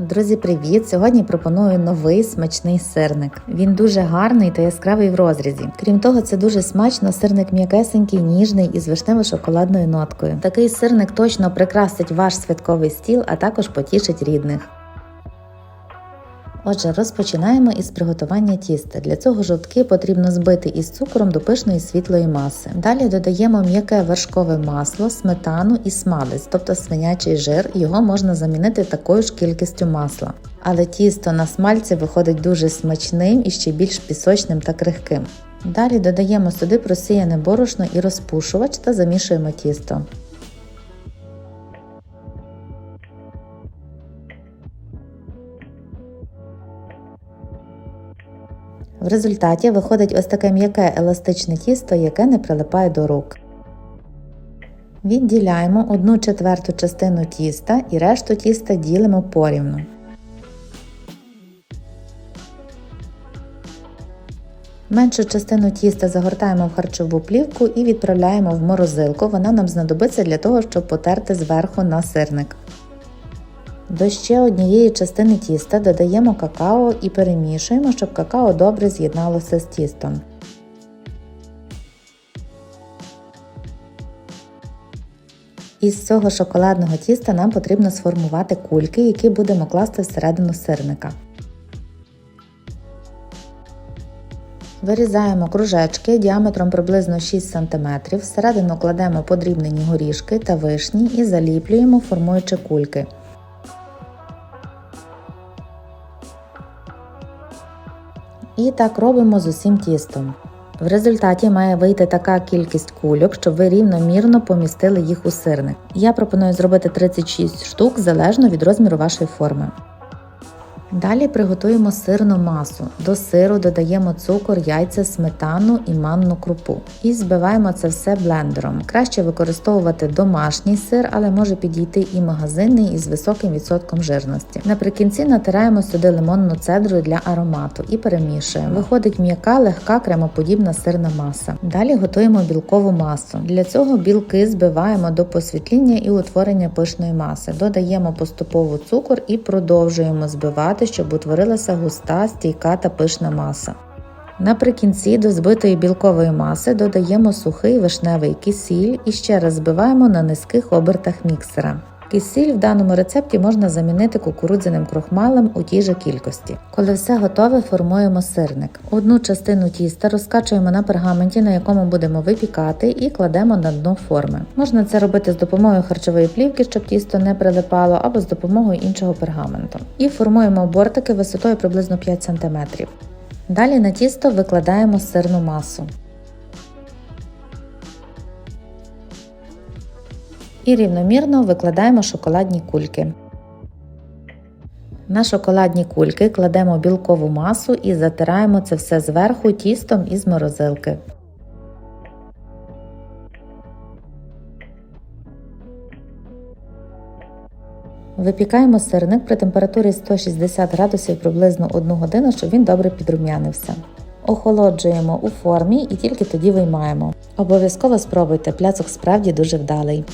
Друзі, привіт! Сьогодні пропоную новий смачний сирник. Він дуже гарний та яскравий в розрізі. Крім того, це дуже смачно. Сирник м'якесенький, ніжний із вишнево-шоколадною ноткою. Такий сирник точно прикрасить ваш святковий стіл, а також потішить рідних. Отже, розпочинаємо із приготування тіста. Для цього жовтки потрібно збити із цукром до пишної світлої маси. Далі додаємо м'яке вершкове масло, сметану і смалець, тобто свинячий жир. Його можна замінити такою ж кількістю масла. Але тісто на смальці виходить дуже смачним і ще більш пісочним та крихким. Далі додаємо сюди просіяне борошно і розпушувач та замішуємо тісто. В результаті виходить ось таке м'яке еластичне тісто, яке не прилипає до рук. Відділяємо 1 четверту частину тіста і решту тіста ділимо порівну. Меншу частину тіста загортаємо в харчову плівку і відправляємо в морозилку. Вона нам знадобиться для того, щоб потерти зверху на сирник. До ще однієї частини тіста додаємо какао і перемішуємо, щоб какао добре з'єдналося з тістом. Із цього шоколадного тіста нам потрібно сформувати кульки, які будемо класти всередину сирника. Вирізаємо кружечки діаметром приблизно 6 см, всередину кладемо подрібнені горішки та вишні і заліплюємо, формуючи кульки. І так робимо з усім тістом. В результаті має вийти така кількість кульок, щоб ви рівномірно помістили їх у сирник. Я пропоную зробити 36 штук залежно від розміру вашої форми. Далі приготуємо сирну масу. До сиру додаємо цукор, яйця, сметану і манну крупу. І збиваємо це все блендером. Краще використовувати домашній сир, але може підійти і магазинний із високим відсотком жирності. Наприкінці натираємо сюди лимонну цедру для аромату і перемішуємо. Виходить м'яка, легка кремоподібна сирна маса. Далі готуємо білкову масу. Для цього білки збиваємо до посвітління і утворення пишної маси. Додаємо поступово цукор і продовжуємо збивати щоб утворилася густа, стійка та пишна маса. Наприкінці до збитої білкової маси додаємо сухий вишневий кисіль і ще раз збиваємо на низьких обертах міксера. Кисіль в даному рецепті можна замінити кукурудзяним крохмалем у тій же кількості. Коли все готове, формуємо сирник. Одну частину тіста розкачуємо на пергаменті, на якому будемо випікати, і кладемо на дно форми. Можна це робити з допомогою харчової плівки, щоб тісто не прилипало, або з допомогою іншого пергаменту. І формуємо бортики висотою приблизно 5 см. Далі на тісто викладаємо сирну масу. І рівномірно викладаємо шоколадні кульки. На шоколадні кульки кладемо білкову масу і затираємо це все зверху тістом із морозилки. Випікаємо сирник при температурі 160 градусів приблизно 1 годину, щоб він добре підрум'янився. Охолоджуємо у формі і тільки тоді виймаємо. Обов'язково спробуйте, пляцок справді дуже вдалий.